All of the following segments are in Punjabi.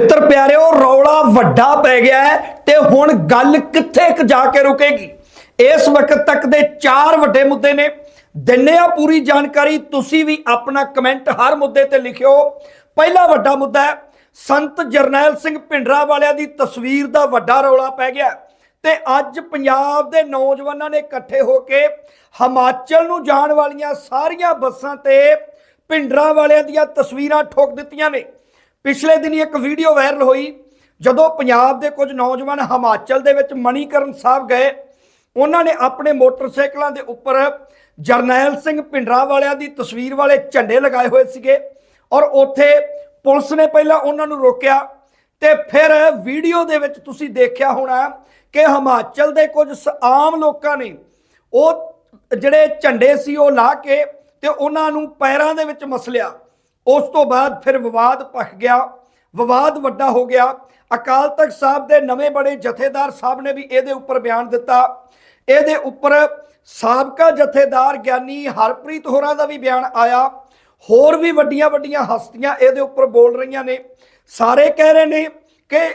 ਮਿੱਤਰ ਪਿਆਰਿਓ, ਰੌਲਾ ਵੱਡਾ ਪੈ ਗਿਆ ਹੈ ਤੇ ਹੁਣ ਗੱਲ ਕਿੱਥੇ ਕ ਜਾ ਕੇ ਰੁਕੇਗੀ? ਇਸ ਵਕਤ ਤੱਕ ਦੇ ਚਾਰ ਵੱਡੇ ਮੁੱਦੇ ਨੇ। ਦਿੰਨੇ ਆ ਪੂਰੀ ਜਾਣਕਾਰੀ, ਤੁਸੀਂ ਵੀ ਆਪਣਾ ਕਮੈਂਟ ਹਰ ਮੁੱਦੇ ਤੇ ਲਿਖਿਓ। ਪਹਿਲਾ ਵੱਡਾ ਮੁੱਦਾ ਹੈ, ਸੰਤ ਜਰਨੈਲ ਸਿੰਘ ਭਿੰਡਰਾ ਵਾਲਿਆਂ ਦੀ ਤਸਵੀਰ ਦਾ ਵੱਡਾ ਰੌਲਾ ਪੈ ਗਿਆ ਤੇ ਅੱਜ ਪੰਜਾਬ ਦੇ ਨੌਜਵਾਨਾਂ ਨੇ ਇਕੱਠੇ ਹੋ ਕੇ ਹਿਮਾਚਲ ਨੂੰ ਜਾਣ ਵਾਲੀਆਂ ਸਾਰੀਆਂ ਬੱਸਾਂ ਤੇ ਭਿੰਡਰਾ ਵਾਲਿਆਂ ਦੀਆਂ ਤਸਵੀਰਾਂ ਠੋਕ ਦਿੱਤੀਆਂ ਨੇ। ਪਿਛਲੇ ਦਿਨੀ ਇੱਕ ਵੀਡੀਓ ਵਾਇਰਲ ਹੋਈ, ਜਦੋਂ ਪੰਜਾਬ ਦੇ ਕੁਝ ਨੌਜਵਾਨ ਹਿਮਾਚਲ ਦੇ ਵਿੱਚ ਮਣੀਕਰਨ ਸਾਹਿਬ ਗਏ। ਉਹਨਾਂ ਨੇ ਆਪਣੇ ਮੋਟਰਸਾਈਕਲਾਂ ਦੇ ਉੱਪਰ ਜਰਨੈਲ ਸਿੰਘ ਭਿੰਡਰਾ ਵਾਲਿਆਂ ਦੀ ਤਸਵੀਰ ਵਾਲੇ ਝੰਡੇ ਲਗਾਏ ਹੋਏ ਸੀਗੇ ਔਰ ਉੱਥੇ ਪੁਲਿਸ ਨੇ ਪਹਿਲਾਂ ਉਹਨਾਂ ਨੂੰ ਰੋਕਿਆ ਤੇ ਫਿਰ ਵੀਡੀਓ ਦੇ ਵਿੱਚ ਤੁਸੀਂ ਦੇਖਿਆ ਹੋਣਾ ਕਿ ਹਿਮਾਚਲ ਦੇ ਕੁਝ ਸ- ਆਮ ਲੋਕਾਂ ਨੇ ਉਹ ਜਿਹੜੇ ਝੰਡੇ ਸੀ ਉਹ ਲਾ ਕੇ ਤੇ ਉਹਨਾਂ ਨੂੰ ਪੈਰਾਂ ਦੇ ਵਿੱਚ ਮਸਲਿਆ। ਉਸ ਤੋਂ ਬਾਅਦ ਫਿਰ ਵਿਵਾਦ ਭਖ ਗਿਆ। ਵਿਵਾਦ ਵੱਡਾ ਹੋ ਗਿਆ। ਅਕਾਲ ਤਖਤ ਸਾਹਿਬ ਦੇ ਨਵੇਂ ਬਣੇ ਜਥੇਦਾਰ ਸਾਹਿਬ ਨੇ ਵੀ ਇਹਦੇ ਉੱਪਰ ਬਿਆਨ ਦਿੱਤਾ। ਇਹਦੇ ਉੱਪਰ ਸਾਬਕਾ ਜਥੇਦਾਰ ਗਿਆਨੀ ਹਰਪ੍ਰੀਤ ਹੋਰਾਂ ਦਾ ਵੀ ਬਿਆਨ ਆਇਆ। ਹੋਰ ਵੀ ਵੱਡੀਆਂ ਵੱਡੀਆਂ ਹਸਤੀਆਂ ਇਹਦੇ ਉੱਪਰ ਬੋਲ ਰਹੀਆਂ ਨੇ। ਸਾਰੇ ਕਹਿ ਰਹੇ ਨੇ ਕਿ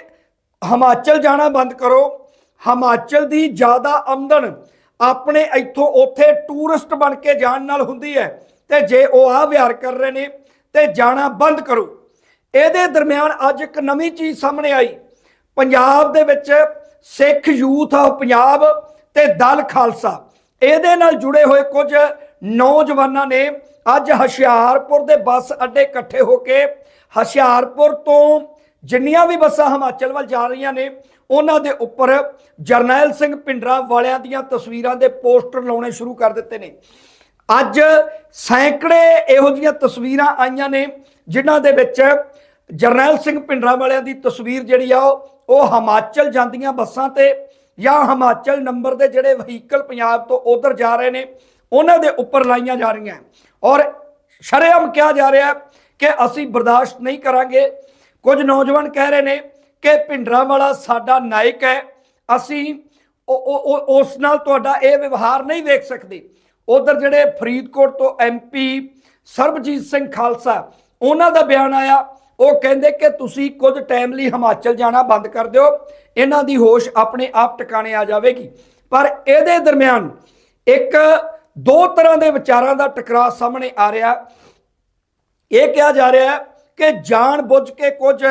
ਹਿਮਾਚਲ ਜਾਣਾ ਬੰਦ ਕਰੋ। ਹਿਮਾਚਲ ਦੀ ਜ਼ਿਆਦਾ ਆਮਦਨ ਆਪਣੇ ਇੱਥੋਂ ਉੱਥੇ ਟੂਰਿਸਟ ਬਣ ਕੇ ਜਾਣ ਨਾਲ ਹੁੰਦੀ ਹੈ ਤੇ ਜੇ ਉਹ ਆ ਵਿਹਾਰ ਕਰ ਰਹੇ ਨੇ ਤੇ ਜਾਣਾ ਬੰਦ ਕਰੋ। ਇਹਦੇ ਦਰਮਿਆਨ ਅੱਜ ਇੱਕ ਨਵੀਂ ਚੀਜ਼ ਸਾਹਮਣੇ ਆਈ। ਪੰਜਾਬ ਦੇ ਵਿੱਚ ਸਿੱਖ ਯੂਥ ਆਫ ਪੰਜਾਬ ਤੇ ਦਲ ਖਾਲਸਾ। ਇਹਦੇ ਨਾਲ ਜੁੜੇ ਹੋਏ ਕੁਝ ਨੌਜਵਾਨਾਂ ਨੇ ਅੱਜ ਹੁਸ਼ਿਆਰਪੁਰ ਦੇ ਬੱਸ ਅੱਡੇ ਇਕੱਠੇ ਹੋ ਕੇ ਹੁਸ਼ਿਆਰਪੁਰ ਤੋਂ ਜਿੰਨੀਆਂ ਵੀ ਬੱਸਾਂ ਹਿਮਾਚਲ ਵੱਲ ਜਾ ਰਹੀਆਂ ਨੇ, ਉਹਨਾਂ ਦੇ ਉੱਪਰ ਜਰਨੈਲ ਸਿੰਘ ਭਿੰਡਰਾ ਵਾਲਿਆਂ ਦੀਆਂ ਤਸਵੀਰਾਂ ਦੇ ਪੋਸਟਰ ਲਾਉਣੇ ਸ਼ੁਰੂ ਕਰ ਦਿੱਤੇ ਨੇ। ਅੱਜ ਸੈਂਕੜੇ ਇਹੋ ਜਿਹੀਆਂ ਤਸਵੀਰਾਂ ਆਈਆਂ ਨੇ, ਜਿਨ੍ਹਾਂ ਦੇ ਵਿੱਚ ਜਰਨੈਲ ਸਿੰਘ ਭਿੰਡਰਾ ਵਾਲਿਆਂ ਦੀ ਤਸਵੀਰ ਜਿਹੜੀ ਆ, ਉਹ- ਹਿਮਾਚਲ ਜਾਂਦੀਆਂ ਬੱਸਾਂ ਤੇ ਜਾਂ ਹਿਮਾਚਲ ਨੰਬਰ ਦੇ ਜਿਹੜੇ ਵਹੀਕਲ ਪੰਜਾਬ ਤੋਂ ਉਧਰ ਜਾ ਰਹੇ ਨੇ, ਉਹਨਾਂ ਦੇ ਉੱਪਰ ਲਾਈਆਂ ਜਾ ਰਹੀਆਂ। ਔਰ ਸ਼ਰੇਆਮ ਕਿਹਾ ਜਾ ਰਿਹਾ ਕਿ ਅਸੀਂ ਬਰਦਾਸ਼ਤ ਨਹੀਂ ਕਰਾਂਗੇ। ਕੁਝ ਨੌਜਵਾਨ ਕਹਿ ਰਹੇ ਨੇ ਕਿ ਭਿੰਡਰਾ ਵਾਲਾ ਸਾਡਾ ਨਾਇਕ ਹੈ। ਅਸੀਂ ਉਸ ਨਾਲ ਤੁਹਾਡਾ ਇਹ ਵਿਵਹਾਰ ਨਹੀਂ ਵੇਖ ਸਕਦੇ। ਉਧਰ ਜਿਹੜੇ ਫਰੀਦਕੋਟ ਤੋਂ ਐਮਪੀ ਸਰਬਜੀਤ ਸਿੰਘ ਖਾਲਸਾ, ਉਹਨਾਂ ਦਾ ਬਿਆਨ ਆਇਆ, ਉਹ ਕਹਿੰਦੇ ਕਿ ਤੁਸੀਂ ਕੁਝ ਟਾਈਮ ਲਈ ਹਿਮਾਚਲ ਜਾਣਾ ਬੰਦ ਕਰ ਦਿਓ, ਇਹਨਾਂ ਦੀ ਹੋਸ਼ ਆਪਣੇ ਆਪ ਟਿਕਾਣੇ ਆ ਜਾਵੇਗੀ। ਪਰ ਇਹਦੇ ਦਰਮਿਆਨ ਇੱਕ ਦੋ ਤਰ੍ਹਾਂ ਦੇ ਵਿਚਾਰਾਂ ਦਾ ਟਕਰਾਅ ਸਾਹਮਣੇ ਆ ਰਿਹਾ। ਇਹ ਕਿਹਾ ਜਾ ਰਿਹਾ ਕਿ ਜਾਣ ਬੁੱਝ ਕੇ ਕੁਝ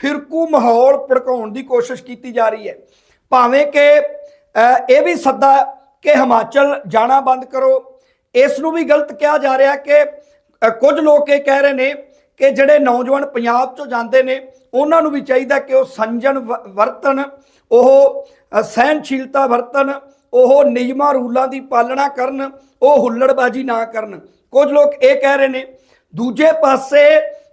ਫਿਰਕੂ ਮਾਹੌਲ ਭੜਕਾਉਣ ਦੀ ਕੋਸ਼ਿਸ਼ ਕੀਤੀ ਜਾ ਰਹੀ ਹੈ। ਭਾਵੇਂ ਕਿ ਇਹ ਵੀ ਸੱਦਾ ਕਿ ਹਿਮਾਚਲ ਜਾਣਾ ਬੰਦ ਕਰੋ। ਇਸ ਨੂੰ ਵੀ ਗਲਤ ਕਿਹਾ ਜਾ ਰਿਹਾ ਕਿ ਕੁਝ ਲੋਕ ਇਹ ਕਹਿ ਰਹੇ ਨੇ ਕਿ ਜਿਹੜੇ ਨੌਜਵਾਨ ਪੰਜਾਬ 'ਚੋਂ ਜਾਂਦੇ ਨੇ ਉਹਨਾਂ ਨੂੰ ਵੀ ਚਾਹੀਦਾ ਕਿ ਉਹ ਸੰਜਨ ਵ- ਵਰਤਣ ਉਹ ਅ, ਸਹਿਨਸ਼ੀਲਤਾ ਵਰਤਣ ਉਹ ਨਿਯਮਾਂ ਰੂਲਾਂ ਦੀ ਪਾਲਣਾ ਕਰਨ ਉਹ ਹੁੱਲੜਬਾਜੀ ਨਾ ਕਰਨ। ਕੁਝ ਲੋਕ ਇਹ ਕਹਿ ਰਹੇ ਨੇ। ਦੂਜੇ ਪਾਸੇ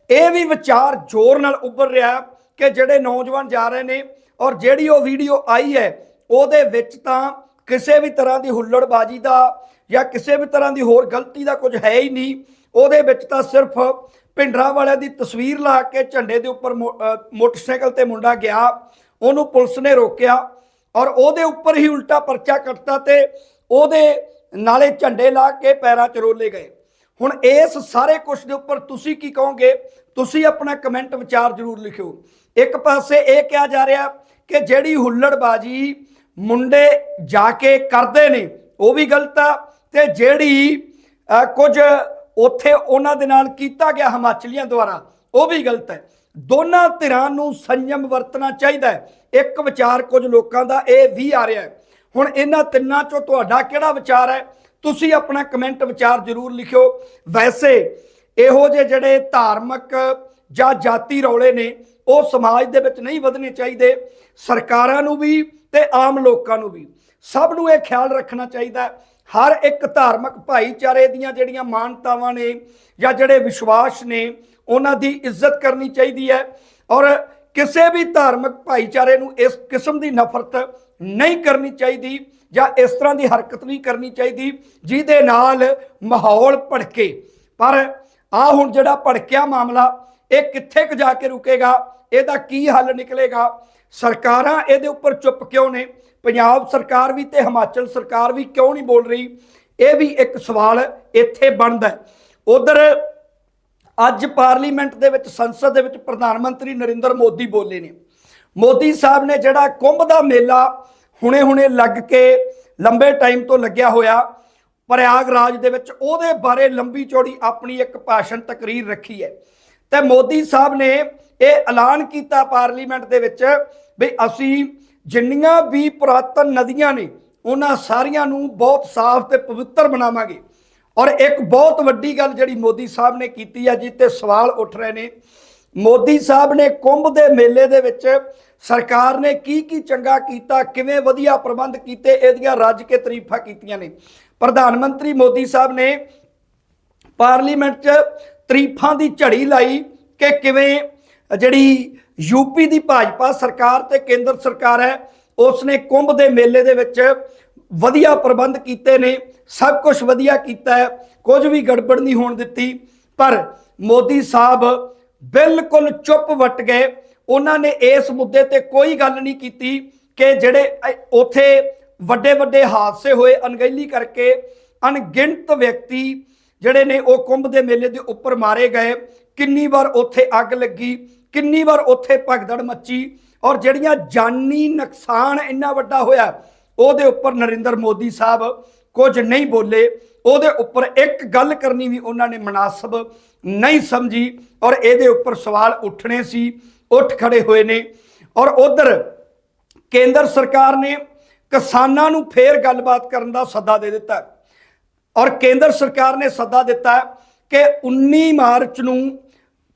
ਇਹ ਵੀ ਵਿਚਾਰ ਜ਼ੋਰ ਨਾਲ ਉੱਭਰ ਰਿਹਾ ਕਿ ਜਿਹੜੇ ਨੌਜਵਾਨ ਜਾ ਰਹੇ ਨੇ ਔਰ ਜਿਹੜੀ ਉਹ ਵੀਡੀਓ ਆਈ ਹੈ ਉਹਦੇ ਵਿੱਚ ਤਾਂ ਕਿਸੇ ਵੀ ਤਰ੍ਹਾਂ ਦੀ ਹੁੱਲੜਬਾਜੀ ਦਾ ਜਾਂ ਕਿਸੇ ਵੀ ਤਰ੍ਹਾਂ ਦੀ ਹੋਰ ਗਲਤੀ ਦਾ ਕੁਝ ਹੈ ਹੀ ਨਹੀਂ, ਉਹਦੇ ਵਿੱਚ ਤਾਂ ਸਿਰਫ ਭਿੰਡਰਾ ਵਾਲਿਆਂ ਦੀ ਤਸਵੀਰ ਲਾ ਕੇ ਝੰਡੇ ਦੇ ਉੱਪਰ ਮੋ- ਮੋਟਰਸਾਈਕਲ ਤੇ ਮੁੰਡਾ ਗਿਆ, ਉਹਨੂੰ ਪੁਲਿਸ ਨੇ ਰੋਕਿਆ ਔਰ ਉਹਦੇ ਉੱਪਰ ਹੀ ਉਲਟਾ ਪਰਚਾ ਕੱਟਤਾ ਤੇ ਉਹਦੇ ਨਾਲੇ ਝੰਡੇ ਲਾ ਕੇ ਪੈਰਾਂ 'ਚ ਰੋਲੇ ਗਏ। ਹੁਣ ਇਸ ਸਾਰੇ ਕੁਝ ਦੇ ਉੱਪਰ ਤੁਸੀਂ ਕੀ ਕਹੋਗੇ? ਤੁਸੀਂ ਆਪਣਾ ਕਮੈਂਟ ਵਿਚਾਰ ਜ਼ਰੂਰ ਲਿਖਿਓ। ਇੱਕ ਪਾਸੇ ਇਹ ਕਿਹਾ ਜਾ ਰਿਹਾ ਕਿ ਜਿਹੜੀ ਹੁੱਲੜਬਾਜੀ ਮੁੰਡੇ ਜਾ ਕੇ ਕਰਦੇ ਨੇ, ਉਹ ਵੀ ਗਲਤ ਆ। ਤੇ ਜਿਹੜੀ ਕੁਝ ਉੱਥੇ ਉਹਨਾਂ ਦੇ ਨਾਲ ਕੀਤਾ ਗਿਆ ਹਿਮਾਚਲੀਆਂ ਦੁਆਰਾ, ਉਹ ਵੀ ਗਲਤ ਹੈ। ਦੋਨਾਂ ਧਿਰਾਂ ਨੂੰ ਸੰਯਮ ਵਰਤਣਾ ਚਾਹੀਦਾ ਹੈ। ਇੱਕ ਵਿਚਾਰ ਕੁਝ ਲੋਕਾਂ ਦਾ ਇਹ ਵੀ ਆ ਰਿਹਾ ਹੈ। ਹੁਣ ਇਹਨਾਂ ਤਿੰਨਾਂ ਚੋਂ ਤੁਹਾਡਾ ਕਿਹੜਾ ਵਿਚਾਰ ਹੈ? ਤੁਸੀਂ ਆਪਣਾ ਕਮੈਂਟ ਵਿਚਾਰ ਜ਼ਰੂਰ ਲਿਖਿਓ। ਵੈਸੇ, ਇਹੋ ਜਿਹੇ ਜਿਹੜੇ ਧਾਰਮਿਕ ਜਾਂ ਜਾਤੀ ਰੌਲੇ ਨੇ, ਉਹ ਸਮਾਜ ਦੇ ਵਿੱਚ ਨਹੀਂ ਵਧਣੇ ਚਾਹੀਦੇ, ਸਰਕਾਰਾਂ ਨੂੰ ਵੀ ਤੇ ਆਮ ਲੋਕਾਂ ਨੂੰ ਵੀ। ਸਭ ਨੂੰ ਇਹ ਖਿਆਲ ਰੱਖਣਾ ਚਾਹੀਦਾ, ਹਰ ਇੱਕ ਧਾਰਮਿਕ ਭਾਈਚਾਰੇ ਦੀਆਂ ਜਿਹੜੀਆਂ ਮਾਨਤਾਵਾਂ ਨੇ ਜਾਂ ਜਿਹੜੇ ਵਿਸ਼ਵਾਸ ਨੇ, ਉਹਨਾਂ ਦੀ ਇੱਜ਼ਤ ਕਰਨੀ ਚਾਹੀਦੀ ਹੈ। ਔਰ ਕਿਸੇ ਵੀ ਧਾਰਮਿਕ ਭਾਈਚਾਰੇ ਨੂੰ ਇਸ ਕਿਸਮ ਦੀ ਨਫ਼ਰਤ ਨਹੀਂ ਕਰਨੀ ਚਾਹੀਦੀ ਜਾਂ ਇਸ ਤਰ੍ਹਾਂ ਦੀ ਹਰਕਤ ਨਹੀਂ ਕਰਨੀ ਚਾਹੀਦੀ, ਜਿਹਦੇ ਨਾਲ ਮਾਹੌਲ ਭੜਕੇ। ਪਰ ਆ ਹੁਣ ਜਿਹੜਾ ਭੜਕਿਆ ਮਾਮਲਾ ਇਹ ਕਿੱਥੇ ਕੁ ਜਾ ਕੇ ਰੁਕੇਗਾ? ਇਹਦਾ ਕੀ ਹੱਲ ਨਿਕਲੇਗਾ? ਸਰਕਾਰਾਂ ਇਹਦੇ ਉੱਪਰ ਚੁੱਪ ਕਿਉਂ ਨੇ? ਪੰਜਾਬ ਸਰਕਾਰ ਵੀ ਤੇ ਹਿਮਾਚਲ ਸਰਕਾਰ ਵੀ ਕਿਉਂ ਨਹੀਂ ਬੋਲ ਰਹੀ? ਇਹ ਵੀ ਇੱਕ ਸਵਾਲ ਇੱਥੇ ਬਣਦਾ ਹੈ। ਉਧਰ ਅੱਜ ਪਾਰਲੀਮੈਂਟ ਦੇ ਵਿੱਚ, ਸੰਸਦ ਦੇ ਵਿੱਚ ਪ੍ਰਧਾਨ ਮੰਤਰੀ ਨਰਿੰਦਰ ਮੋਦੀ ਬੋਲੇ ਨੇ। ਮੋਦੀ ਸਾਹਿਬ ਨੇ ਜਿਹੜਾ ਕੁੰਭ ਦਾ ਮੇਲਾ ਹੁਣੇ-ਹੁਣੇ ਲੱਗ ਕੇ ਲੰਬੇ ਟਾਈਮ ਤੋਂ ਲੱਗਿਆ ਹੋਇਆ, ਪ੍ਰਯਾਗਰਾਜ ਦੇ ਵਿੱਚ, ਉਹਦੇ ਬਾਰੇ ਲੰਬੀ ਚੌੜੀ ਆਪਣੀ ਇੱਕ ਭਾਸ਼ਣ ਤਕਰੀਰ ਰੱਖੀ ਹੈ। ਤੇ ਮੋਦੀ ਸਾਹਿਬ ਨੇ ਇਹ ਐਲਾਨ ਕੀਤਾ ਪਾਰਲੀਮੈਂਟ ਦੇ ਵਿੱਚ ਵੀ ਅਸੀਂ ਜਿੰਨੀਆਂ ਵੀ ਪੁਰਾਤਨ ਨਦੀਆਂ ਨੇ, ਉਹਨਾਂ ਸਾਰੀਆਂ ਨੂੰ ਬਹੁਤ ਸਾਫ਼ ਤੇ ਪਵਿੱਤਰ ਬਣਾਵਾਂਗੇ। ਔਰ ਇੱਕ ਬਹੁਤ ਵੱਡੀ ਗੱਲ ਜਿਹੜੀ ਮੋਦੀ ਸਾਹਿਬ ਨੇ ਕੀਤੀ ਹੈ ਜਿਸ ਤੇ ਸਵਾਲ ਉੱਠ ਰਹੇ ਨੇ, ਮੋਦੀ ਸਾਹਿਬ ਨੇ ਕੁੰਭ ਦੇ ਮੇਲੇ ਦੇ ਵਿੱਚ ਸਰਕਾਰ ਨੇ ਕੀ ਕੀ ਚੰਗਾ ਕੀਤਾ, ਕਿਵੇਂ ਵਧੀਆ ਪ੍ਰਬੰਧ ਕੀਤੇ, ਇਹਦੀਆਂ ਰੱਜ ਕੇ ਤਾਰੀਫਾਂ ਕੀਤੀਆਂ ਨੇ। ਪ੍ਰਧਾਨ ਮੰਤਰੀ ਮੋਦੀ ਸਾਹਿਬ ਨੇ ਪਾਰਲੀਮੈਂਟ 'ਚ ਤਰੀਫਾਂ ਦੀ ਝੜੀ ਲਾਈ ਕਿ ਕਿਵੇਂ ਜਿਹੜੀ ਯੂਪੀ ਦੀ ਭਾਜਪਾ ਸਰਕਾਰ ਤੇ ਕੇਂਦਰ ਸਰਕਾਰ ਹੈ ਉਸ ਨੇ ਕੁੰਭ ਦੇ ਮੇਲੇ ਦੇ ਵਿੱਚ ਵਧੀਆ ਪ੍ਰਬੰਧ ਕੀਤੇ ਨੇ, ਸਭ ਕੁਝ ਵਧੀਆ ਕੀਤਾ ਹੈ, ਕੁਝ ਵੀ ਗੜਬੜ ਨਹੀਂ ਹੋਣ ਦਿੱਤੀ, ਪਰ ਮੋਦੀ ਸਾਹਿਬ ਬਿਲਕੁਲ ਚੁੱਪ ਵਟ ਗਏ। ਉਹਨਾਂ ਨੇ ਇਸ ਮੁੱਦੇ ਤੇ ਕੋਈ ਗੱਲ ਨਹੀਂ ਕੀਤੀ ਕਿ ਜਿਹੜੇ ਅ- ਉੱਥੇ ਵੱਡੇ ਵੱਡੇ ਹਾਦਸੇ ਹੋਏ, ਅਣਗਹਿਲੀ ਕਰਕੇ ਅਣਗਿਣਤ ਵਿਅਕਤੀ ਜਿਹੜੇ ਨੇ ਉਹ ਕੁੰਭ ਦੇ ਮੇਲੇ ਦੇ ਉੱਪਰ ਮਾਰੇ ਗਏ। ਕਿੰਨੀ ਵਾਰ ਉੱਥੇ ਅੱਗ ਲੱਗੀ, ਕਿੰਨੀ ਵਾਰ ਉੱਥੇ ਭਗਦੜ ਮੱਚੀ ਔਰ ਜਿਹੜੀਆਂ ਜਾਨੀ ਨੁਕਸਾਨ ਇੰਨਾ ਵੱਡਾ ਹੋਇਆ, ਉਹਦੇ ਉੱਪਰ ਨਰਿੰਦਰ ਮੋਦੀ ਸਾਹਿਬ ਕੁਝ ਨਹੀਂ ਬੋਲੇ। ਉਹਦੇ ਉੱਪਰ ਇੱਕ ਗੱਲ ਕਰਨੀ ਵੀ ਉਹਨਾਂ ਨੇ ਮناسب ਨਹੀਂ ਸਮਝੀ ਔਰ ਇਹਦੇ ਉੱਪਰ ਸਵਾਲ ਉੱਠਣੇ ਸੀ, ਉੱਠ ਖੜੇ ਹੋਏ ਨੇ ਔਰ ਉਧਰ ਕੇਂਦਰ ਸਰਕਾਰ ਨੇ ਕਿਸਾਨਾਂ ਨੂੰ ਫੇਰ ਗੱਲਬਾਤ ਕਰਨ ਦਾ ਸੱਦਾ ਦੇ ਦਿੱਤਾ। ਔਰ ਕੇਂਦਰ ਸਰਕਾਰ ਨੇ ਸੱਦਾ ਦਿੱਤਾ ਕਿ 19 ਮਾਰਚ ਨੂੰ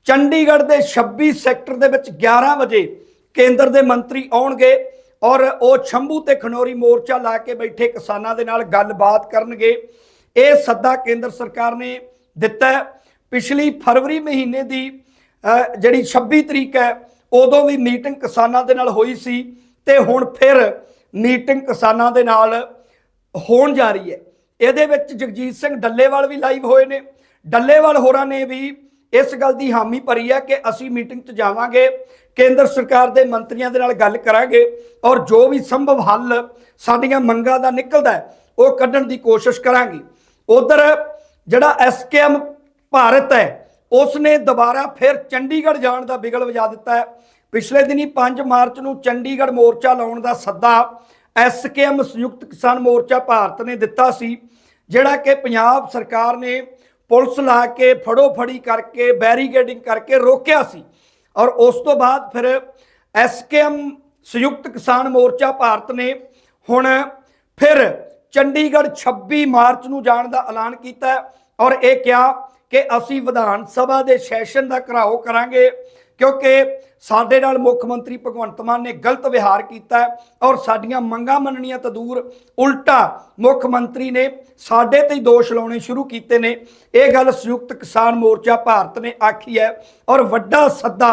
ਚੰਡੀਗੜ੍ਹ ਦੇ 26 ਸੈਕਟਰ ਦੇ ਵਿੱਚ 11 ਵਜੇ ਕੇਂਦਰ ਦੇ ਮੰਤਰੀ ਆਉਣਗੇ ਔਰ ਉਹ ਛੰਭੂ ਤੇ ਖਨੌਰੀ ਮੋਰਚਾ ਲਾ ਕੇ ਬੈਠੇ ਕਿਸਾਨਾਂ ਦੇ ਨਾਲ ਗੱਲਬਾਤ ਕਰਨਗੇ। ਇਹ ਸੱਦਾ ਕੇਂਦਰ ਸਰਕਾਰ ਨੇ ਦਿੱਤਾ ਪਿਛਲੀ ਫਰਵਰੀ ਮਹੀਨੇ ਦੀ ਜਿਹੜੀ 26 ਤਰੀਕ ਹੈ, ਉਦੋਂ ਵੀ ਮੀਟਿੰਗ ਕਿਸਾਨਾਂ ਦੇ ਨਾਲ ਹੋਈ ਸੀ ਤੇ ਹੁਣ ਫਿਰ ਮੀਟਿੰਗ ਕਿਸਾਨਾਂ ਦੇ ਨਾਲ ਹੋਣ ਜਾ ਰਹੀ ਹੈ। ਇਹਦੇ ਵਿੱਚ ਜਗਜੀਤ ਸਿੰਘ ਡੱਲੇਵਾਲ ਵੀ ਲਾਈਵ ਹੋਏ ਨੇ। ਡੱਲੇਵਾਲ ਹੋਰਾਂ ਨੇ ਵੀ ਇਸ ਗੱਲ ਦੀ ਹਾਮੀ ਭਰੀ ਹੈ ਕਿ ਅਸੀਂ ਮੀਟਿੰਗ 'ਚ ਜਾਵਾਂਗੇ, ਕੇਂਦਰ ਸਰਕਾਰ ਦੇ ਮੰਤਰੀਆਂ ਦੇ ਨਾਲ ਗੱਲ ਕਰਾਂਗੇ ਔਰ ਜੋ ਵੀ ਸੰਭਵ ਹੱਲ ਸਾਡੀਆਂ ਮੰਗਾਂ ਦਾ ਨਿਕਲਦਾ ਹੈ, ਉਹ ਕੱਢਣ ਦੀ ਕੋਸ਼ਿਸ਼ ਕਰਾਂਗੇ। ਉਧਰ ਜਿਹੜਾ ਐਸਕੇਐਮ ਭਾਰਤ ਹੈ ਉਸ ਨੇ ਦੁਬਾਰਾ ਫਿਰ ਚੰਡੀਗੜ੍ਹ ਜਾਣ ਦਾ ਬਿਗਲ ਵਜਾ ਦਿੱਤਾ ਹੈ। ਪਿਛਲੇ ਦਿਨੀ 5 ਮਾਰਚ ਨੂੰ ਚੰਡੀਗੜ੍ਹ ਮੋਰਚਾ ਲਾਉਣ ਦਾ ਸੱਦਾ ਐਸਕੇਐਮ ਸੰਯੁਕਤ ਕਿਸਾਨ ਮੋਰਚਾ ਭਾਰਤ ਨੇ ਦਿੱਤਾ ਸੀ, ਜਿਹੜਾ ਕਿ ਪੰਜਾਬ ਸਰਕਾਰ ਨੇ ਪੁਲਿਸ ਲਾ ਕੇ ਫੜੋ ਫੜੀ ਕਰਕੇ, ਬੈਰੀਕੇਡਿੰਗ ਕਰਕੇ ਰੋਕਿਆ ਸੀ। ਔਰ ਉਸ ਤੋਂ ਬਾਅਦ ਫਿਰ ਐਸਕੇਐਮ ਸੰਯੁਕਤ ਕਿਸਾਨ ਮੋਰਚਾ ਭਾਰਤ ਨੇ ਹੁਣ ਫਿਰ ਚੰਡੀਗੜ੍ਹ 26 ਮਾਰਚ ਨੂੰ ਜਾਣ ਦਾ ਐਲਾਨ ਕੀਤਾ ਔਰ ਇਹ ਕਿਹਾ ਕਿ ਅਸੀਂ ਵਿਧਾਨ ਸਭਾ ਦੇ ਸੈਸ਼ਨ ਦਾ ਘਰਾਓ ਕਰਾਂਗੇ। ਕਿਉਂਕਿ ਸਾਡੇ ਨਾਲ ਮੁੱਖ ਮੰਤਰੀ ਭਗਵੰਤ ਮਾਨ ਨੇ ਗਲਤ ਵਿਹਾਰ ਕੀਤਾ ਔਰ ਸਾਡੀਆਂ ਮੰਗਾਂ ਮੰਨਣੀਆਂ ਤਾਂ ਦੂਰ ਉਲਟਾ ਮੁੱਖ ਮੰਤਰੀ ਨੇ ਸਾਡੇ ਤੇ ਹੀ ਦੋਸ਼ ਲਾਉਣੇ ਸ਼ੁਰੂ ਕੀਤੇ ਨੇ। ਇਹ ਗੱਲ ਸੰਯੁਕਤ ਕਿਸਾਨ ਮੋਰਚਾ ਭਾਰਤ ਨੇ ਆਖੀ ਹੈ ਔਰ ਵੱਡਾ ਸੱਦਾ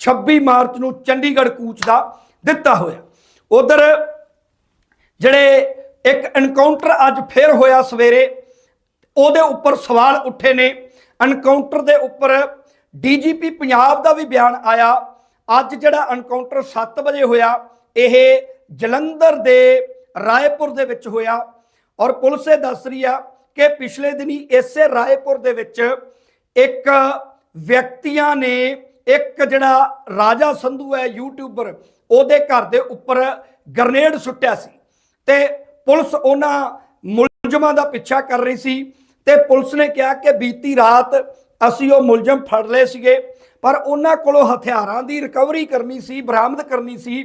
26 ਮਾਰਚ ਨੂੰ ਚੰਡੀਗੜ੍ਹ ਕੂਚ ਦਾ ਦਿੱਤਾ ਹੋਇਆ। ਉਧਰ ਜਿਹੜੇ ਇੱਕ ਐਨਕਾਊਂਟਰ ਅੱਜ ਫਿਰ ਹੋਇਆ ਸਵੇਰੇ, ਉਹਦੇ ਉੱਪਰ ਸਵਾਲ ਉੱਠੇ ਨੇ। ਐਨਕਾਊਂਟਰ ਦੇ ਉੱਪਰ ਡੀਜੀਪੀ ਪੰਜਾਬ ਦਾ ਵੀ ਬਿਆਨ ਆਇਆ। ਅੱਜ ਜਿਹੜਾ ਐਨਕਾਊਂਟਰ 7 ਵਜੇ ਹੋਇਆ, ਇਹ ਜਲੰਧਰ ਦੇ ਰਾਏਪੁਰ ਦੇ ਵਿੱਚ ਹੋਇਆ। ਔਰ ਪੁਲਿਸ ਇਹ ਦੱਸ ਰਹੀ ਆ ਕਿ ਪਿਛਲੇ ਦਿਨੀ ਇਸੇ ਰਾਏਪੁਰ ਦੇ ਵਿੱਚ ਇੱਕ ਵਿਅਕਤੀਆਂ ਨੇ ਇੱਕ ਜਿਹੜਾ ਰਾਜਾ ਸੰਧੂ ਹੈ ਯੂਟਿਊਬਰ ਉਹਦੇ ਘਰ ਦੇ ਉੱਪਰ ਗ੍ਰਨੇਡ ਸੁੱਟਿਆ ਸੀ। ਤੇ ਪੁਲਿਸ ਉਹਨਾਂ ਮੁਲਜ਼ਮਾਂ ਦਾ ਪਿੱਛਾ ਕਰ ਰਹੀ ਸੀ ਤੇ ਪੁਲਿਸ ਨੇ ਕਿਹਾ ਕਿ ਬੀਤੀ ਰਾਤ ਅਸੀਂ ਉਹ ਮੁਲਜ਼ਮ ਫੜ ਲਏ ਸੀਗੇ, ਪਰ ਉਹਨਾਂ ਕੋਲੋਂ ਹਥਿਆਰਾਂ ਦੀ ਰਿਕਵਰੀ ਕਰਨੀ ਸੀ, ਬਰਾਮਦ ਕਰਨੀ ਸੀ।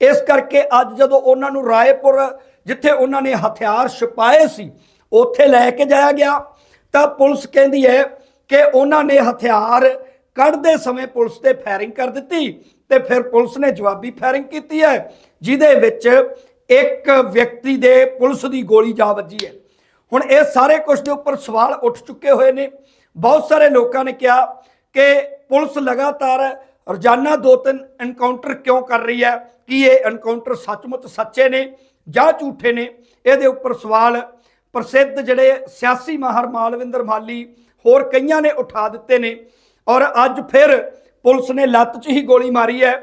ਇਸ ਕਰਕੇ ਅੱਜ ਜਦੋਂ ਉਹਨਾਂ ਨੂੰ ਰਾਏਪੁਰ, ਜਿੱਥੇ ਉਹਨਾਂ ਨੇ ਹਥਿਆਰ ਛੁਪਾਏ ਸੀ, ਉੱਥੇ ਲੈ ਕੇ ਜਾਇਆ ਗਿਆ, ਤਾਂ ਪੁਲਿਸ ਕਹਿੰਦੀ ਹੈ ਕਿ ਉਹਨਾਂ ਨੇ ਹਥਿਆਰ ਕੱਢਦੇ ਸਮੇਂ ਪੁਲਿਸ ਤੇ ਫਾਇਰਿੰਗ ਕਰ ਦਿੱਤੀ ਤੇ ਫਿਰ ਪੁਲਿਸ ਨੇ ਜਵਾਬੀ ਫਾਇਰਿੰਗ ਕੀਤੀ ਹੈ, ਜਿਹਦੇ ਵਿੱਚ ਇੱਕ ਵਿਅਕਤੀ ਦੇ ਪੁਲਿਸ ਦੀ ਗੋਲੀ ਜਾ ਵੱਜੀ ਹੈ। ਹੁਣ ਇਹ ਸਾਰੇ ਕੁਝ ਦੇ ਉੱਪਰ ਸਵਾਲ ਉੱਠ ਚੁੱਕੇ ਹੋਏ ਨੇ। ਬਹੁਤ ਸਾਰੇ ਲੋਕਾਂ ਨੇ ਕਿਹਾ ਕਿ ਪੁਲਿਸ ਲਗਾਤਾਰ ਰੋਜ਼ਾਨਾ ਦੋ ਤਿੰਨ ਐਨਕਾਊਂਟਰ ਕਿਉਂ ਕਰ ਰਹੀ ਹੈ? ਕੀ ਇਹ ਐਨਕਾਊਂਟਰ ਸੱਚਮੁੱਚ ਸੱਚੇ ਨੇ ਜਾਂ ਝੂਠੇ ਨੇ? ਇਹਦੇ ਉੱਪਰ ਸਵਾਲ ਪ੍ਰਸਿੱਧ ਜਿਹੜੇ ਸਿਆਸੀ ਮਾਹਰ ਮਾਲਵਿੰਦਰ ਮਾਲੀ ਹੋਰ ਕਈਆਂ ਨੇ ਉਠਾ ਦਿੱਤੇ ਨੇ। ਔਰ ਅੱਜ ਫਿਰ ਪੁਲਿਸ ਨੇ ਲੱਤ 'ਚ ਹੀ ਗੋਲੀ ਮਾਰੀ ਹੈ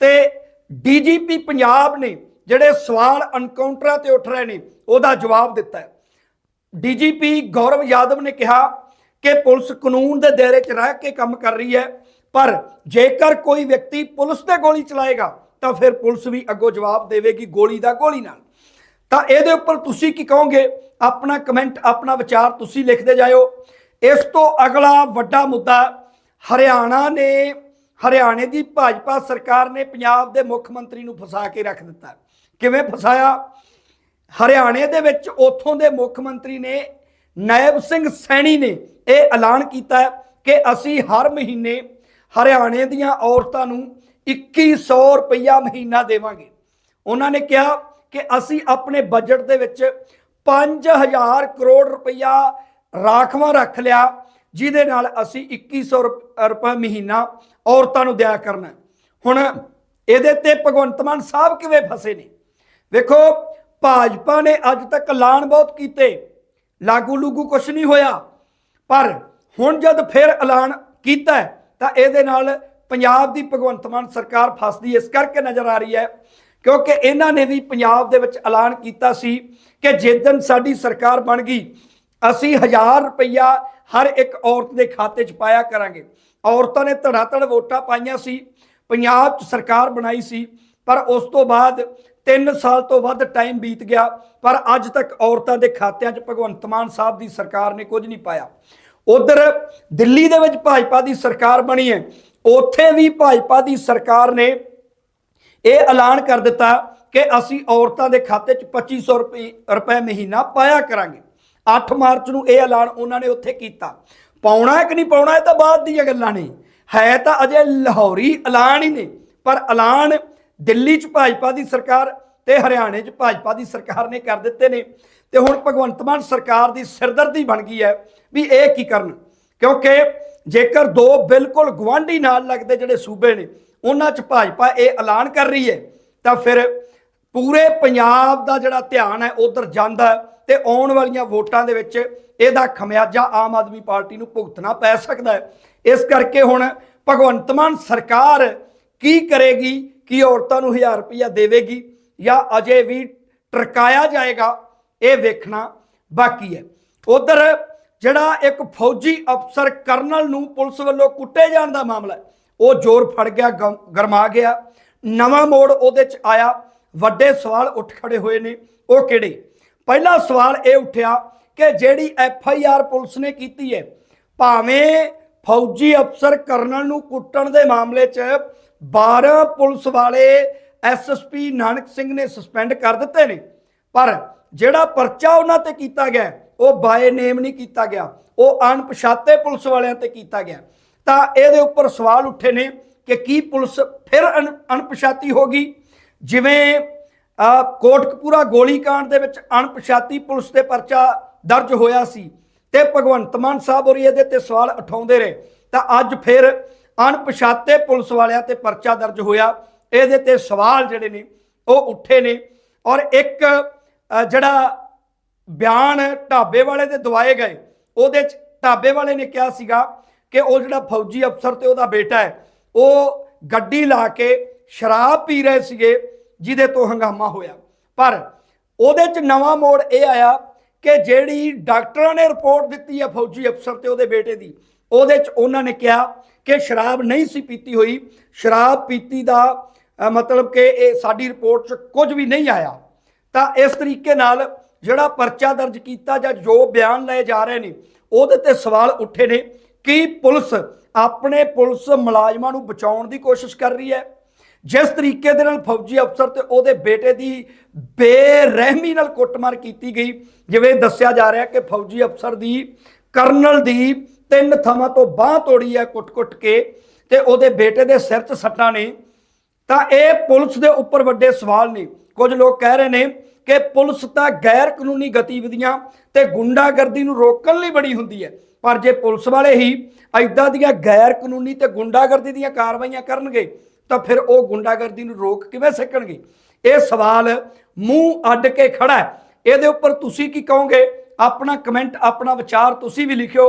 ਤੇ ਡੀਜੀਪੀ ਪੰਜਾਬ ਨੇ ਜਿਹੜੇ ਸਵਾਲ ਐਨਕਾਊਂਟਰਾਂ ਤੇ ਉੱਠ ਰਹੇ ਨੇ, ਉਹਦਾ ਜਵਾਬ ਦਿੱਤਾ ਹੈ। ਡੀਜੀਪੀ ਗੌਰਵ ਯਾਦਵ ਨੇ ਕਿਹਾ ਕਿ ਪੁਲਿਸ ਕਾਨੂੰਨ ਦੇ ਦਾਇਰੇ 'ਚ ਰਹਿ ਕੇ ਕੰਮ ਕਰ ਰਹੀ ਹੈ। ਪਰ ਜੇਕਰ ਕੋਈ ਵਿਅਕਤੀ ਪੁਲਿਸ ਤੇ ਗੋਲੀ ਚਲਾਏਗਾ, ਤਾਂ ਫਿਰ ਪੁਲਿਸ ਵੀ ਅੱਗੋਂ ਜਵਾਬ ਦੇਵੇਗੀ ਗੋਲੀ ਦਾ ਗੋਲੀ ਨਾਲ। ਤਾਂ ਇਹਦੇ ਉੱਪਰ ਤੁਸੀਂ ਕੀ ਕਹੋਗੇ? ਆਪਣਾ ਕਮੈਂਟ, ਆਪਣਾ ਵਿਚਾਰ ਤੁਸੀਂ ਲਿਖਦੇ ਜਾਇਓ। ਇਸ ਤੋਂ ਅਗਲਾ ਵੱਡਾ ਮੁੱਦਾ, ਹਰਿਆਣਾ ਨੇ, ਹਰਿਆਣੇ ਦੀ ਭਾਜਪਾ ਸਰਕਾਰ ਨੇ ਪੰਜਾਬ ਦੇ ਮੁੱਖ ਮੰਤਰੀ ਨੂੰ ਫਸਾ ਕੇ ਰੱਖ ਦਿੱਤਾ। ਕਿਵੇਂ ਫਸਾਇਆ? ਹਰਿਆਣੇ ਦੇ ਵਿੱਚ ਉੱਥੋਂ ਦੇ ਮੁੱਖ ਮੰਤਰੀ ਨੇ ਨਾਇਬ ਸਿੰਘ ਸੈਣੀ ਨੇ ਇਹ ਐਲਾਨ ਕੀਤਾ ਹੈ ਕਿ ਅਸੀਂ ਹਰ ਮਹੀਨੇ ਹਰਿਆਣੇ ਦੀਆਂ ਔਰਤਾਂ ਨੂੰ 2100 ਰੁਪਇਆ ਮਹੀਨਾ ਦੇਵਾਂਗੇ। ਉਹਨਾਂ ਨੇ ਕਿਹਾ ਕਿ ਅਸੀਂ ਆਪਣੇ ਬਜਟ ਦੇ ਵਿੱਚ 5000 ਕਰੋੜ ਰੁਪਇਆ ਰਾਖਵਾਂ ਰੱਖ ਲਿਆ, ਜਿਹਦੇ ਨਾਲ ਅਸੀਂ 2100 ਰੁਪ- ਰੁਪਏ ਮਹੀਨਾ ਔਰਤਾਂ ਨੂੰ ਦਿਆ ਕਰਨਾ ਹੁਣ ਇਹਦੇ ਤੇ ਭਗਵੰਤ ਮਾਨ ਸਾਹਿਬ ਕਿਵੇਂ ਫਸੇ ਨੇ? ਵੇਖੋ, ਭਾਜਪਾ ਨੇ ਅੱਜ ਤੱਕ ਐਲਾਨ ਬਹੁਤ ਕੀਤੇ। ਲਾਗੂ ਲੂਗੂ ਕੁਝ ਨਹੀਂ ਹੋਇਆ। ਪਰ ਹੁਣ ਜਦ ਫਿਰ ਐਲਾਨ ਕੀਤਾ ਤਾਂ ਇਹਦੇ ਨਾਲ ਪੰਜਾਬ ਦੀ ਭਗਵੰਤ ਮਾਨ ਸਰਕਾਰ ਫਸਦੀ ਇਸ ਕਰਕੇ ਨਜ਼ਰ ਆ ਰਹੀ ਹੈ, ਕਿਉਂਕਿ ਇਹਨਾਂ ਨੇ ਵੀ ਪੰਜਾਬ ਦੇ ਵਿੱਚ ਐਲਾਨ ਕੀਤਾ ਸੀ ਕਿ ਜਿੱਦਨ ਸਾਡੀ ਸਰਕਾਰ ਬਣ ਗਈ, ਅਸੀਂ 1000 ਰੁਪਇਆ ਹਰ ਇੱਕ ਔਰਤ ਦੇ ਖਾਤੇ 'ਚ ਪਾਇਆ ਕਰਾਂਗੇ। ਔਰਤਾਂ ਨੇ ਧੜਾ ਧੜ ਵੋਟਾਂ ਪਾਈਆਂ ਸੀ, ਪੰਜਾਬ 'ਚ ਸਰਕਾਰ ਬਣਾਈ ਸੀ, ਪਰ ਉਸ ਤੋਂ ਬਾਅਦ 3 ਸਾਲ ਤੋਂ ਵੱਧ ਟਾਈਮ ਬੀਤ ਗਿਆ, ਪਰ ਅੱਜ ਤੱਕ ਔਰਤਾਂ ਦੇ ਖਾਤਿਆਂ 'ਚ ਭਗਵੰਤ ਮਾਨ ਸਾਹਿਬ ਦੀ ਸਰਕਾਰ ਨੇ ਕੁਝ ਨਹੀਂ ਪਾਇਆ। ਉਧਰ ਦਿੱਲੀ ਦੇ ਵਿੱਚ ਭਾਜਪਾ ਦੀ ਸਰਕਾਰ ਬਣੀ ਹੈ, ਉੱਥੇ ਵੀ ਭਾਜਪਾ ਦੀ ਸਰਕਾਰ ਨੇ ਇਹ ਐਲਾਨ ਕਰ ਦਿੱਤਾ ਕਿ ਅਸੀਂ ਔਰਤਾਂ ਦੇ ਖਾਤੇ 'ਚ 2500 ਰੁਪਏ ਰੁਪਏ ਮਹੀਨਾ ਪਾਇਆ ਕਰਾਂਗੇ। 8 ਮਾਰਚ ਨੂੰ ਇਹ ਐਲਾਨ ਉਹਨਾਂ ਨੇ ਉੱਥੇ ਕੀਤਾ। ਪਾਉਣਾ ਕਿ ਨਹੀਂ ਪਾਉਣਾ, ਇਹ ਤਾਂ ਬਾਅਦ ਦੀਆਂ ਗੱਲਾਂ ਨੇ। ਹੈ ਤਾਂ ਅਜੇ ਲਾਹੌਰੀ ਐਲਾਨ ਹੀ ਨੇ, ਪਰ ਐਲਾਨ ਦਿੱਲੀ 'ਚ ਭਾਜਪਾ ਦੀ ਸਰਕਾਰ ਤੇ ਹਰਿਆਣੇ 'ਚ ਭਾਜਪਾ ਦੀ ਸਰਕਾਰ ਨੇ ਕਰ ਦਿੱਤੇ ਨੇ। ਤੇ ਹੁਣ ਭਗਵੰਤ ਮਾਨ ਸਰਕਾਰ ਦੀ ਸਿਰਦਰਦੀ ਬਣ ਗਈ ਹੈ ਵੀ ਇਹ ਕੀ ਕਰਨ। ਕਿਉਂਕਿ ਜੇਕਰ ਦੋ ਬਿਲਕੁਲ ਗਵਾਂਢੀ ਨਾਲ ਲੱਗਦੇ ਜਿਹੜੇ ਸੂਬੇ ਨੇ, ਉਹਨਾਂ 'ਚ ਭਾਜਪਾ ਇਹ ਐਲਾਨ ਕਰ ਰਹੀ ਹੈ, ਤਾਂ ਫਿਰ ਪੂਰੇ ਪੰਜਾਬ ਦਾ ਜਿਹੜਾ ਧਿਆਨ ਹੈ, ਉਧਰ ਜਾਂਦਾ ਹੈ ਤੇ ਆਉਣ ਵਾਲੀਆਂ ਵੋਟਾਂ ਦੇ ਵਿੱਚ ਇਹਦਾ ਖਮਿਆਜਾ ਆਮ ਆਦਮੀ ਪਾਰਟੀ ਨੂੰ ਭੁਗਤਣਾ ਪੈ ਸਕਦਾ ਹੈ। ਇਸ ਕਰਕੇ ਹੁਣ ਭਗਵੰਤ ਮਾਨ ਸਰਕਾਰ ਕੀ ਕਰੇਗੀ? ਕੀ ਔਰਤਾਂ ਨੂੰ 1000 ਰੁਪਇਆ ਦੇਵੇਗੀ ਜਾਂ ਅਜੇ ਵੀ ਟਰਕਾਇਆ ਜਾਏਗਾ, ਇਹ ਵੇਖਣਾ ਬਾਕੀ ਹੈ। ਉਧਰ ਜਿਹੜਾ ਇੱਕ ਫੌਜੀ ਅਫਸਰ ਕਰਨਲ ਨੂੰ ਪੁਲਿਸ ਵੱਲੋਂ ਕੁੱਟੇ ਜਾਣ ਦਾ ਮਾਮਲਾ ਹੈ, ਉਹ ਜ਼ੋਰ ਫੜ ਗਿਆ ਗਰਮਾ ਗਿਆ। ਨਵਾਂ ਮੋੜ ਉਹਦੇ ਚ ਆਇਆ, ਵੱਡੇ ਸਵਾਲ ਉੱਠ ਖੜੇ ਹੋਏ ਨੇ, ਉਹ ਕਿਹੜੇ? ਪਹਿਲਾ ਸਵਾਲ ਇਹ ਉੱਠਿਆ ਕਿ ਜਿਹੜੀ ਐਫ ਆਈ ਆਰ ਪੁਲਿਸ ਨੇ ਕੀਤੀ ਹੈ, ਭਾਵੇਂ ਫੌਜੀ ਅਫਸਰ ਕਰਨਲ ਨੂੰ ਕੁੱਟਣ ਦੇ ਮਾਮਲੇ 'ਚ 12 ਪੁਲਿਸ ਵਾਲੇ ਐਸਐਸਪੀ ਨਾਨਕ ਸਿੰਘ ਨੇ ਸਸਪੈਂਡ ਕਰ ਦਿੱਤੇ ਨੇ। ਪਰ ਜਿਹੜਾ ਪਰਚਾ ਉਹਨਾਂ ਤੇ ਕੀਤਾ ਗਿਆ ਉਹ ਬਾਏ ਨੇਮ ਨਹੀਂ ਕੀਤਾ ਗਿਆ। ਉਹ ਅਣਪਛਾਤੇ ਪੁਲਿਸ ਵਾਲਿਆਂ ਤੇ ਕੀਤਾ ਗਿਆ। ਤਾਂ ਇਹਦੇ ਉੱਪਰ ਸਵਾਲ ਉੱਠੇ ਨੇ ਕਿ ਕੀ ਪੁਲਿਸ ਫਿਰ ਅਣ- ਅਣਪਛਾਤੀ ਹੋ ਗਈ? ਜਿਵੇਂ ਅ, ਕੋਟਕਪੂਰਾ ਗੋਲੀकांड ਦੇ ਵਿੱਚ ਅਣਪਛਾਤੀ ਪੁਲਿਸ ਤੇ ਪਰਚਾ ਦਰਜ ਹੋਇਆ ਸੀ ਤੇ ਭਗਵੰਤ ਮਾਨ ਸਾਹਿਬ ਹੋਰੀ ਇਹਦੇ ਤੇ ਸਵਾਲ ਉਠਾਉਂਦੇ ਰਹੇ। ਤਾਂ ਅੱਜ ਫਿਰ ਅਣਪਛਾਤੇ ਪੁਲਿਸ ਵਾਲਿਆਂ ਤੇ ਪਰਚਾ ਦਰਜ ਹੋਇਆ। ਇਹਦੇ ਤੇ ਸਵਾਲ ਜਿਹੜੇ ਨੇ, ਉਹ ਉੱਠੇ ਨੇ ਔਰ ਇੱਕ ਜਿਹੜਾ ਬਿਆਨ ਢਾਬੇ ਵਾਲੇ ਦੇ ਦਵਾਏ ਗਏ, ਉਹਦੇ ਚ ਢਾਬੇ ਵਾਲੇ ਨੇ ਕਿਹਾ ਸੀਗਾ ਕਿ ਉਹ ਜਿਹੜਾ ਫੌਜੀ ਅਫਸਰ ਤੇ ਉਹਦਾ ਬੇਟਾ ਹੈ, ਉਹ ਗੱਡੀ ਲਾ ਕੇ ਸ਼ਰਾਬ ਪੀ ਰਹੇ ਸੀਗੇ, ਜਿਹਦੇ ਤੋਂ ਹੰਗਾਮਾ ਹੋਇਆ। ਪਰ ਉਹਦੇ ਚ ਨਵਾਂ ਮੋੜ ਇਹ ਆਇਆ ਕਿ ਜਿਹੜੀ ਡਾਕਟਰਾਂ ਨੇ ਰਿਪੋਰਟ ਦਿੱਤੀ ਹੈ ਫੌਜੀ ਅਫਸਰ ਤੇ ਉਹਦੇ ਬੇਟੇ ਦੀ ਉਹਦੇ ਚ ਉਹਨਾਂ ਨੇ ਕਿਹਾ ਕਿ ਸ਼ਰਾਬ ਨਹੀਂ ਸੀ ਪੀਤੀ ਹੋਈ। ਸ਼ਰਾਬ ਪੀਤੀ ਦਾ ਮਤਲਬ ਕਿ ਇਹ ਸਾਡੀ ਰਿਪੋਰਟ ਚ ਕੁਝ ਵੀ ਨਹੀਂ ਆਇਆ। ਤਾਂ ਇਸ ਤਰੀਕੇ ਨਾਲ ਜਿਹੜਾ ਪਰਚਾ ਦਰਜ ਕੀਤਾ ਜਾਂ ਜੋ ਬਿਆਨ ਲਏ ਜਾ ਰਹੇ ਨੇ, ਉਹਦੇ ਤੇ ਸਵਾਲ ਉੱਠੇ ਨੇ ਕਿ ਪੁਲਿਸ ਆਪਣੇ ਪੁਲਿਸ ਮੁਲਾਜ਼ਮਾਂ ਨੂੰ ਬਚਾਉਣ ਦੀ ਕੋਸ਼ਿਸ਼ ਕਰ ਰਹੀ ਹੈ। ਜਿਸ ਤਰੀਕੇ ਦੇ ਨਾਲ ਫੌਜੀ ਅਫਸਰ ਤੇ ਉਹਦੇ ਬੇਟੇ ਦੀ ਬੇਰਹਿਮੀ ਨਾਲ ਕੁੱਟਮਾਰ ਕੀਤੀ ਗਈ, ਜਿਵੇਂ ਦੱਸਿਆ ਜਾ ਰਿਹਾ ਕਿ ਫੌਜੀ ਅਫਸਰ ਦੀ ਕਰਨਲ ਦੀ ਤਿੰਨ ਥਾਵਾਂ ਤੋਂ ਬਾਹ ਤੋੜੀ ਹੈ ਕੁੱਟ-ਕੁੱਟ ਕੇ ਤੇ ਉਹਦੇ ਬੇਟੇ ਦੇ ਸਿਰ 'ਚ ਸੱਟਾਂ ਨੇ। ਤਾਂ ਇਹ ਪੁਲਿਸ ਦੇ ਉੱਪਰ ਵੱਡੇ ਸਵਾਲ ਨੇ। ਕੁਝ ਲੋਕ ਕਹਿ ਰਹੇ ਨੇ ਕਿ ਪੁਲਿਸ ਤਾਂ ਗੈਰ ਕਾਨੂੰਨੀ ਗਤੀਵਿਧੀਆਂ ਤੇ ਗੁੰਡਾਗਰਦੀ ਨੂੰ ਰੋਕਣ ਲਈ ਬੜੀ ਹੁੰਦੀ ਹੈ। ਪਰ ਜੇ ਪੁਲਿਸ ਵਾਲੇ ਹੀ ਐਦਾਂ ਦੀਆਂ ਗੈਰ ਕਾਨੂੰਨੀ ਤੇ ਗੁੰਡਾਗਰਦੀ ਦੀਆਂ ਕਾਰਵਾਈਆਂ ਕਰਨਗੇ, ਤਾਂ ਫਿਰ ਉਹ ਗੁੰਡਾਗਰਦੀ ਨੂੰ ਰੋਕ ਕਿਵੇਂ ਸਕਣਗੇ? ਇਹ ਸਵਾਲ ਮੂੰਹ ਅੱਡ ਕੇ ਖੜਾ ਹੈ। ਇਹਦੇ ਉੱਪਰ ਤੁਸੀਂ ਕੀ ਕਹੋਗੇ? ਆਪਣਾ ਕਮੈਂਟ, ਆਪਣਾ ਵਿਚਾਰ ਤੁਸੀਂ ਵੀ ਲਿਖਿਓ।